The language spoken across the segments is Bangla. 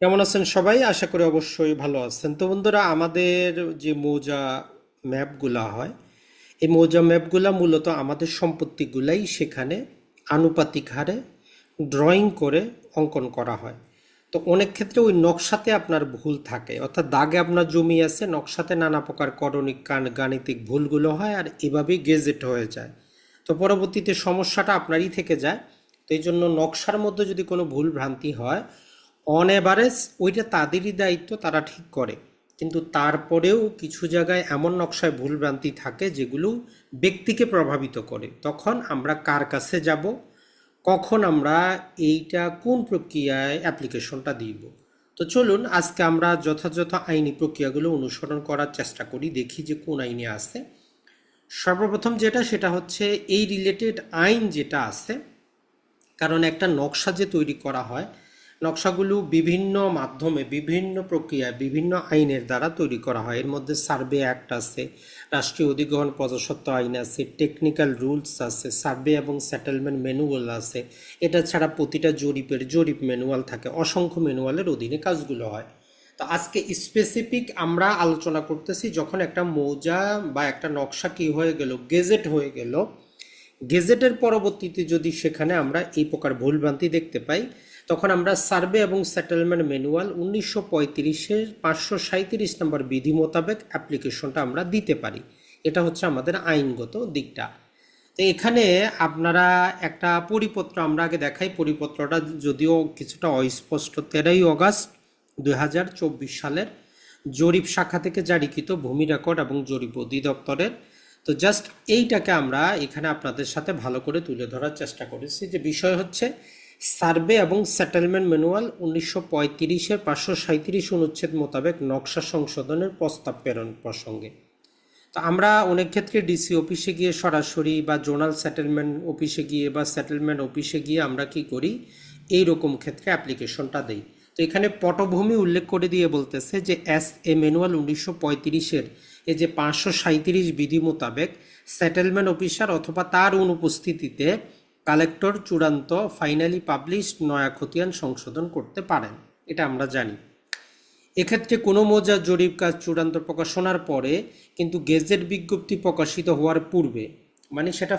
কেমন আছেন সবাই? আশা করি অবশ্যই ভালো আছেন। তো বন্ধুরা, আমাদের যে মৌজা ম্যাপগুলা হয়, এই মৌজা ম্যাপগুলা মূলত আমাদের সম্পত্তিগুলাই সেখানে আনুপাতিক হারে ড্রয়িং করে অঙ্কন করা হয়। তো অনেক ক্ষেত্রে ওই নকশাতে আপনার ভুল থাকে। অর্থাৎ দাগে আপনার জমি আছে, নকশাতে নানা প্রকার করণিক গাণিতিক ভুলগুলো হয় আর এভাবেই গেজেট হয়ে যায়। তো পরবর্তীতে সমস্যাটা আপনারই থেকে যায়। তো এই জন্য নকশার মধ্যে যদি কোনো ভুল ভ্রান্তি হয় অন এভারেজ ওইটা তাদেরই দায়িত্ব, তারা ঠিক করে। কিন্তু তারপরেও কিছু জায়গায় এমন নকশায় ভুলভ্রান্তি থাকে যেগুলো ব্যক্তিকে প্রভাবিত করে। তখন আমরা কার কাছে যাব? কখন আমরা এইটা কোন প্রক্রিয়ায় অ্যাপ্লিকেশনটা দিব? তো চলুন আজকে আমরা যথাযথ আইনি প্রক্রিয়াগুলো অনুসরণ করার চেষ্টা করি, দেখি যে কোন আইনে আছে। সর্বপ্রথম যেটা, সেটা হচ্ছে এই রিলেটেড আইন যেটা আছে, কারণ একটা নকশা যে তৈরি করা হয় নকশাগুলো বিভিন্ন মাধ্যমে, বিভিন্ন প্রক্রিয়ায়, বিভিন্ন আইনের দ্বারা তৈরি করা হয়। এর মধ্যে সার্ভে অ্যাক্ট আছে, রাষ্ট্রীয় অধিগ্রহণ প্রজাস্বত্ব আইন আছে, টেকনিক্যাল রুলস আছে, সার্ভে এবং সেটেলমেন্ট ম্যানুয়াল আছে। এটা ছাড়া প্রতিটা জরিপের জরিপ ম্যানুয়াল থাকে, অসংখ্য ম্যানুয়ালের অধীনে কাজগুলো হয়। তো আজকে স্পেসিফিক আমরা আলোচনা করতেছি যখন একটা মৌজা বা একটা নকশা কি হয়ে গেল, গেজেট হয়ে গেল, গেজেটের পরবর্তীতে যদি সেখানে আমরা এই প্রকার ভুলভ্রান্তি দেখতে পাই তখন আমরা সার্ভে এবং সেটেলমেন্ট ম্যানুয়াল উনিশশো পঁয়ত্রিশের পাঁচশো সাঁত্রিশ নম্বর বিধি মোতাবেক অ্যাপ্লিকেশনটা আমরা দিতে পারি। এটা হচ্ছে আমাদের আইনগত দিকটা। তো এখানে আপনারা একটা পরিপত্র আমরা আগে দেখাই। পরিপত্রটা যদিও কিছুটা অস্পষ্ট, তেরোই অগাস্ট দু হাজার চব্বিশ সালের জরিপ শাখা থেকে জারিকৃত ভূমি রেকর্ড এবং জরিপ অধিদপ্তরের। তো জাস্ট এইটাকে আমরা এখানে আপনাদের সাথে ভালো করে তুলে ধরার চেষ্টা করেছি। যে বিষয় হচ্ছে সার্ভে এবং সেটেলমেন্ট ম্যানুয়াল উনিশশো পঁয়ত্রিশের পাঁচশো সাঁত্রিশ অনুচ্ছেদ মোতাবেক নকশা সংশোধনের প্রস্তাব প্রেরণ প্রসঙ্গে। তো আমরা অনেক ক্ষেত্রে ডিসি অফিসে গিয়ে সরাসরি বা জোনাল সেটেলমেন্ট অফিসে গিয়ে বা সেটেলমেন্ট অফিসে গিয়ে আমরা কি করি? এই রকম ক্ষেত্রে অ্যাপ্লিকেশনটা দেই। তো এখানে পটভূমি উল্লেখ করে দিয়ে বলতেছে যে এস এ ম্যানুয়াল উনিশশো পঁয়ত্রিশের এই যে পাঁচশো সাঁত্রিশ বিধি মোতাবেক সেটেলমেন্ট অফিসার অথবা তার অনুপস্থিতিতে কালেক্টর চূড়ান্ত ফাইনালি পাবলিশড নয়া খতিয়ান সংশোধন করতে পারেন, এটা আমরা জানি। এক্ষেত্রে কোনো মৌজা জরিপ কাজ চূড়ান্ত প্রকাশনার পরে কিন্তু গেজেট বিজ্ঞপ্তি প্রকাশিত হওয়ার পূর্বে মানে সেটা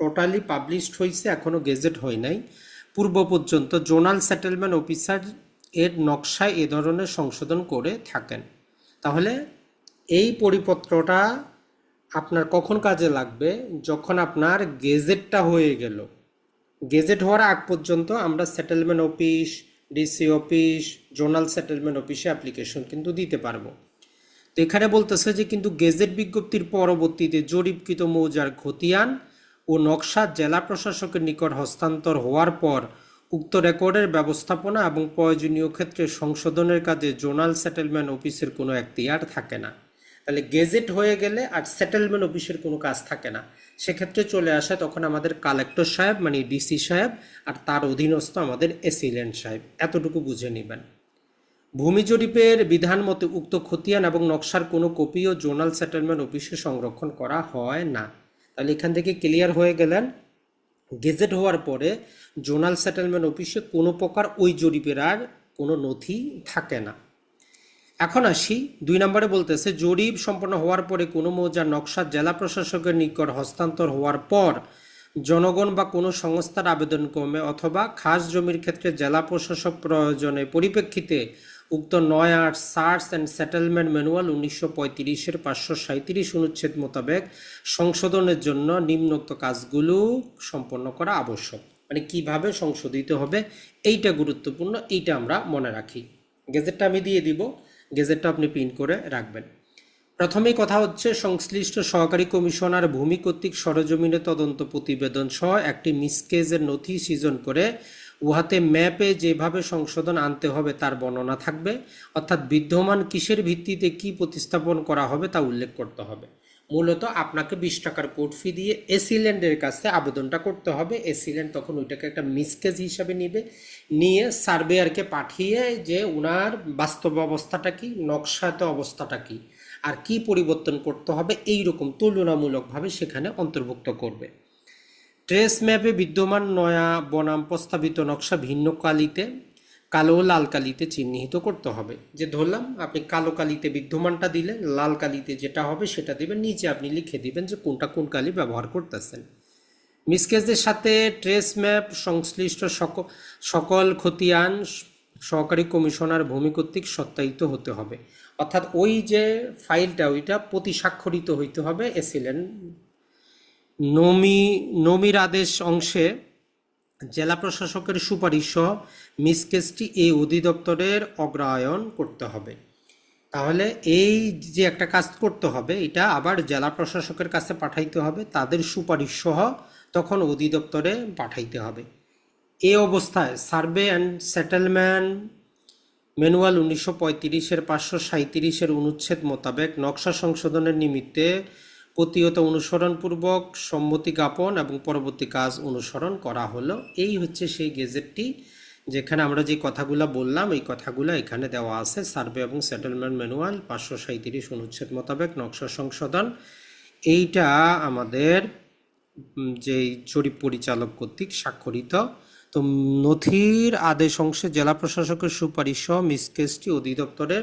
টোটালি পাবলিশড হয়েছে এখনও গেজেট হয় নাই, পূর্ব পর্যন্ত জোনাল সেটেলমেন্ট অফিসার এর নকশায় এ ধরনের সংশোধন করে থাকেন। তাহলে এই পরিপত্রটা আপনার কখন কাজে লাগবে? যখন আপনার গেজেটটা হয়ে গেল। গেজেট হওয়ার আগ পর্যন্ত আমরা settlement office DC office zonal settlement অফিসে অ্যাপ্লিকেশন কিন্তু দিতে পারব। তো এখানে বলতেছে যে কিন্তু গেজেট বিজ্ঞপ্তির পরবর্তীতে জরিপকৃত মৌজার খতিয়ান ও নকশা জেলা প্রশাসকের নিকট হস্তান্তর হওয়ার পর উক্ত রেকর্ডের ব্যবস্থাপনা এবং প্রয়োজনীয় ক্ষেত্রে সংশোধনের কাজে জোনাল সেটেলমেন্ট অফিসের কোনো এখতিয়ার থাকে না। তাহলে গেজেট হয়ে গেলে আর সেটেলমেন্ট অফিসের কোনো কাজ থাকে না। সেক্ষেত্রে চলে আসে তখন আমাদের কালেক্টর সাহেব মানে ডিসি সাহেব, আর তার অধীনস্থ আমাদের এসিলেন্ট সাহেব। এতটুকু বুঝে নেবেন। ভূমি জরিপের বিধান মতে উক্ত খতিয়ান এবং নকশার কোনো কপিও জোনাল সেটেলমেন্ট অফিসে সংরক্ষণ করা হয় না। তাহলে এখান থেকে ক্লিয়ার হয়ে গেলেন। গেজেট হওয়ার পরে জোনাল সেটেলমেন্ট অফিসে কোনো প্রকার ওই জরিপের আর কোনো নথি থাকে না। এখন আসি দুই নম্বরে বলতেছে, জরিপ সম্পন্ন হওয়ার পরে কোনো মৌজার নকশা জেলা প্রশাসকের নিকট হস্তান্তর হওয়ার পর জনগণ বা কোনো সংস্থার আবেদন ক্রমে অথবা খাস জমির ক্ষেত্রে জেলা প্রশাসক প্রয়োজনে পরিপ্রেক্ষিতে উক্ত নয় আট সার্চ অ্যান্ড সেটেলমেন্ট ম্যানুয়াল উনিশশো পঁয়ত্রিশের পাঁচশো সাঁত্রিশ অনুচ্ছেদ মোতাবেক সংশোধনের জন্য নিম্নোক্ত কাজগুলো সম্পন্ন করা আবশ্যক। মানে কীভাবে সংশোধিত হবে, এইটা গুরুত্বপূর্ণ, এইটা আমরা মনে রাখি। গেজেটটা আমি দিয়ে দিব। গেজেটটা আপনি প্রিন্ট করে রাখবেন। প্রথমেই কথা হচ্ছে, সংশ্লিষ্ট সহকারী কমিশনার ভূমি কর্তৃক সরজমিনে তদন্ত প্রতিবেদন সহ একটি মিসকেজের নথি সৃজন করে উহাতে ম্যাপে যেভাবে সংশোধন আনতে হবে তার বর্ণনা থাকবে, অর্থাৎ বিদ্যমান কিসের ভিত্তিতে কি প্রতিস্থাপন করা হবে তা উল্লেখ করতে হবে। মূলত আপনাকে বিশ টাকার কোর্ট ফি দিয়ে এসিল্যান্ডের কাছে আবেদনটা করতে হবে। এসিল্যান্ড তখন ওইটাকে একটা মিসকেজ হিসাবে নিবে। নিয়ে সার্ভেয়ারকে পাঠিয়ে যে ওনার বাস্তব অবস্থাটা কি, নকশাত অবস্থাটা কি, আর কি পরিবর্তন করতে হবে এই রকম তুলনামূলকভাবে সেখানে অন্তর্ভুক্ত করবে। ট্রেস ম্যাপে বিদ্যমান নয়া বনাম প্রস্তাবিত নকশা ভিন্ন কালিতে কালো লাল কালিতে চিহ্নিত করতে হবে। যে ধরলাম, আপনি কালো কালিতে বিদ্যমানটা দিলেন, লাল কালিতে যেটা হবে সেটা দেবেন, নিচে আপনি লিখে দিবেন যে কোনটা কোন কালি ব্যবহার করতেছেন। মিসকেজদের সাথে ট্রেস ম্যাপ, সংশ্লিষ্ট সক- সকল খতিয়ান সহকারী কমিশনার ভূমি কর্তৃক সত্যায়িত হতে হবে। অর্থাৎ ওই যে ফাইলটা, ওইটা প্রতি স্বাক্ষরিত হইতে হবে এসিলেন নমি, নমির আদেশ অংশে জেলা প্রশাসকের সুপারিশ সহ মিসকেসটি এই অধিদপ্তরের অগ্রায়ন করতে হবে। তাহলে এই যে একটা কাজ করতে হবে, এটা আবার জেলা প্রশাসকের কাছে পাঠাইতে হবে, তাদের সুপারিশ সহ তখন অধিদপ্তরে পাঠাইতে হবে। এই অবস্থায় সার্ভে অ্যান্ড সেটেলমেন্ট ম্যানুয়াল উনিশশো পঁয়ত্রিশের পাঁচশো সাঁত্রিশের অনুচ্ছেদ মোতাবেক নকশা সংশোধনের নিমিত্তে প্রতিহত অনুসরণপূর্বক সম্মতি জ্ঞাপন এবং পরবর্তী কাজ অনুসরণ করা হলো। এই হচ্ছে সেই গেজেটটি যেখানে আমরা যে কথাগুলো বললাম, এই কথাগুলো এখানে দেওয়া আছে। সার্ভে এবং সেটেলমেন্ট ম্যানুয়াল, পাঁচশো সাঁত্রিশ অনুচ্ছেদ মোতাবেক নকশা সংশোধন। এইটা আমাদের যে জরিপ পরিচালক কর্তৃক স্বাক্ষরিত। তো নথির আদেশ অংশে জেলা প্রশাসকের সুপারিশ সহ মিসকেসটি অধিদপ্তরে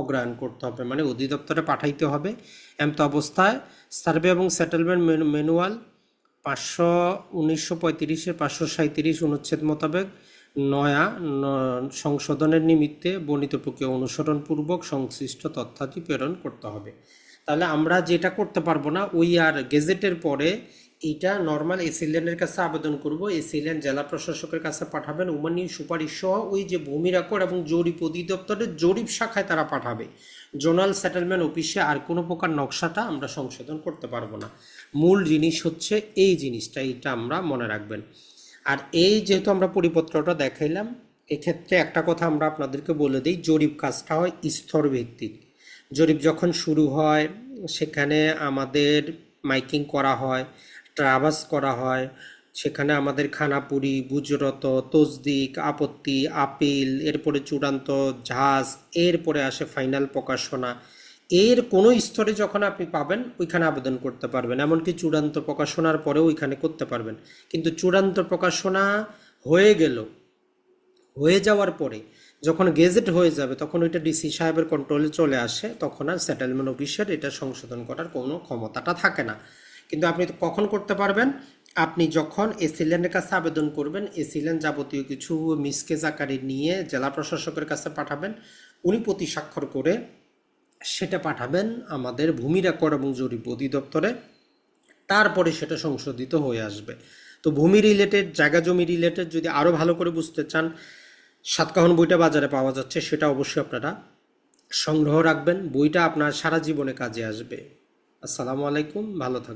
অগ্রহণ করতে হবে মানে অধিদপ্তরে পাঠাইতে হবে। এমত অবস্থায় সার্ভে এবং সেটেলমেন্ট ম্যানুয়াল পাঁচশো, উনিশশো পঁয়ত্রিশের পাঁচশো সাঁত্রিশ অনুচ্ছেদ মোতাবেক নয়া সংশোধনের নিমিত্তে বর্ণিত প্রক্রিয়া অনুসরণপূর্বক সংশ্লিষ্ট তথ্যাদি প্রেরণ করতে হবে। তাহলে আমরা যেটা করতে পারব না, ওই আর গেজেটের পরে এইটা নর্মাল এসিলেনের কাছে আবেদন করব। এসিলেন জেলা প্রশাসকের কাছে পাঠাবেন। উমানি সুপারিশ সহ ওই যে ভূমি রেকর্ড এবং জরিপ অধিদপ্তরের জরিপ শাখায় তারা পাঠাবে। জোনাল সেটেলমেন্ট অফিসে আর কোনো প্রকার নকশাটা আমরা সংশোধন করতে পারব না। মূল জিনিস হচ্ছে এই জিনিসটা, এটা আমরা মনে রাখবেন। আর এই যেহেতু আমরা পরিপত্রটা দেখাইলাম, এক্ষেত্রে একটা কথা আমরা আপনাদেরকে বলে দিই, জরিপ কাজটা হয় স্তর ভিত্তিক। জরিপ যখন শুরু হয়, সেখানে আমাদের মাইকিং করা হয় ট্রাভাস করা হয়। সেখানে আমাদের খানাপুরি গুজরত তসদিক, আপত্তি, আপিল, এরপরে চূড়ান্ত ঝাঁজ, এরপরে আসে ফাইনাল প্রকাশনা। এর কোনো স্তরে যখন আপনি পাবেন, ওইখানে আবেদন করতে পারবেন। এমনকি চূড়ান্ত প্রকাশনার পরেও ওইখানে করতে পারবেন। কিন্তু চূড়ান্ত প্রকাশনা হয়ে গেল, হয়ে যাওয়ার পরে যখন গেজেট হয়ে যাবে, তখন ওইটা ডিসি সাহেবের কন্ট্রোলে চলে আসে। তখন আর সেটেলমেন্ট অফিসের এটা সংশোধন করার কোনো ক্ষমতাটা থাকে না। কিন্তু আপনি কখন করতে পারবেন? আপনি যখন এসিল্যান্ডের কাছে আবেদন করবেন এসিল্যান্ড যাবতীয় কিছু মিসকেজ আকারে নিয়ে জেলা প্রশাসকের কাছে পাঠাবেন। উনি প্রতি স্বাক্ষর করে সেটা পাঠাবেন আমাদের ভূমি রেকর্ড এবং জরিপ অধিদপ্তরে তারপরে সেটা সংশোধিত হয়ে আসবে। তো ভূমি রিলেটেড জায়গা জমি রিলেটেড যদি আরও ভালো করে বুঝতে চান, সাতকাহন বইটা বাজারে পাওয়া যাচ্ছে, সেটা অবশ্যই আপনারা সংগ্রহ রাখবেন। বইটা আপনার সারা জীবনে কাজে আসবে। আসসালামু আলাইকুম, ভালো থাকবেন।